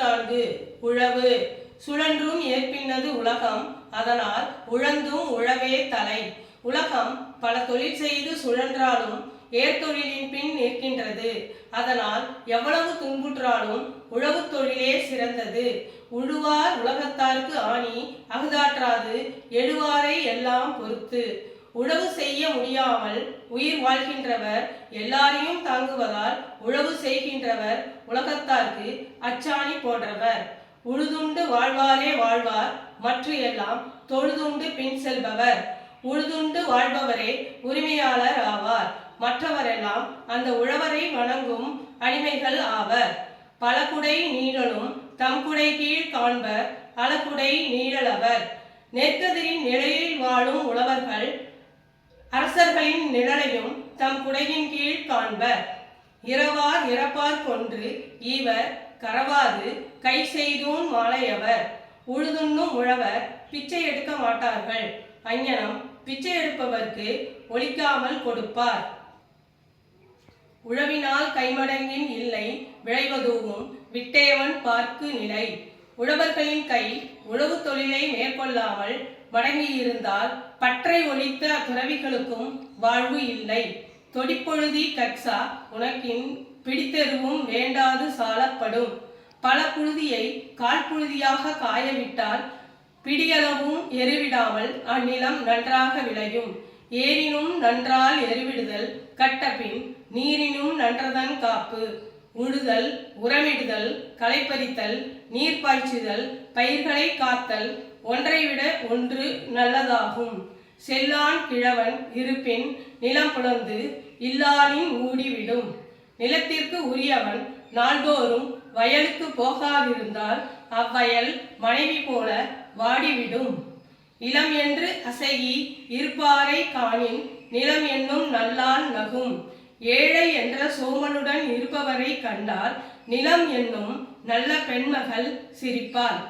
நான்கு உழவு சுழன்றும் ஏற்பின்னது உலகம் அதனால் உழந்தும் உழவே தலை. உலகம் பல தொழில் செய்து சுழன்றாலும் ஏற்தொழிலின் பின் நிற்கின்றது. அதனால் எவ்வளவு துன்புற்றாலும் உழவுத் தொழிலே சிறந்தது. உழுவார் உலகத்தார்க்கு ஆணி அகுதாற்றாது எழுவாரை எல்லாம் பொறுத்து. உழவு செய்ய முடியாமல் உயிர் வாழ்கின்றவர் எல்லாரையும் தாங்குவதால் உழவு செய்கின்றவர் உலகத்தார்க்கு அச்சாணி போன்றவர். உழுதுண்டு வாழ்வாரே வாழ்வார் மற்ற எல்லாம் தொழுதுண்டு பின் செல்பவர். உழுதுண்டு வாழ்பவரே உரிமையாளர் ஆவார் மற்றவரெல்லாம் அந்த உழவரை வணங்கும் அடிமைகள் ஆவர். பலகுடை நீழலும் தம் குடை கீழ் காண்பர் அலகுடை நீழலவர் நெற்கதிரின் நிலையில் வாழும் உழவர்கள் அரசர்களின் நிழலையும் தம் குடையின் கீழ் காண்பர் இரவார் இறப்பார் கொன்று ஈவர் கரவாது கை செய்தோன் மாலையவர். உழுதுண்ணும் உழவர் பிச்சை எடுக்க மாட்டார்கள். அஞ்ஞனம் பிச்சை எடுப்பவர்க்கு ஒழிக்காமல் கொடுப்பார். உழவினால் கைமடங்கின் இல்லை விளைவதூவும் விட்டேவன் பார்க்கு நிலை. உழவர்களின் கை உழவு தொழிலை மேற்கொள்ளாமல் மடங்கியிருந்தால் பற்றை ஒழித்த துறவிகளுக்கும் வாழ்வு இல்லை. தொடிப்பொழுதி கட்சா உனக்கின் பிடித்தெருவும் வேண்டாது சாலப்படும். பல புழுதியை கால் புழுதியாக காயவிட்டால் பிடியளவும் எருவிடாமல் அந்நிலம் நன்றாக விளையும். ஏரினும் நன்றால் எருவிடுதல் கட்டபின் நீரினும் நன்றதன் காப்பு. உழுதல் உரமிடுதல் களைப்பறித்தல் நீர் பாய்ச்சுதல் பயிர்களை காத்தல் ஒன்றை விட ஒன்று நல்லதாகும். செல்லான் கிழவன் இருப்பின் நிலம் புலந்து இல்லானின் ஊடிவிடும் நிலத்திற்கு உரியவன் நாள்தோறும் வயலுக்கு போகாதிருந்தால் அவ்வயல் மனைவி போல வாடிவிடும். இளம் என்று அசகி இருப்பாரை காணின் நிலம் என்னும் நல்லால் நகும். ஏழை என்ற சோமனுடன் இருப்பவரை கண்டால் நிலம் என்னும் நல்ல பெண்மகள் சிரிப்பாள்.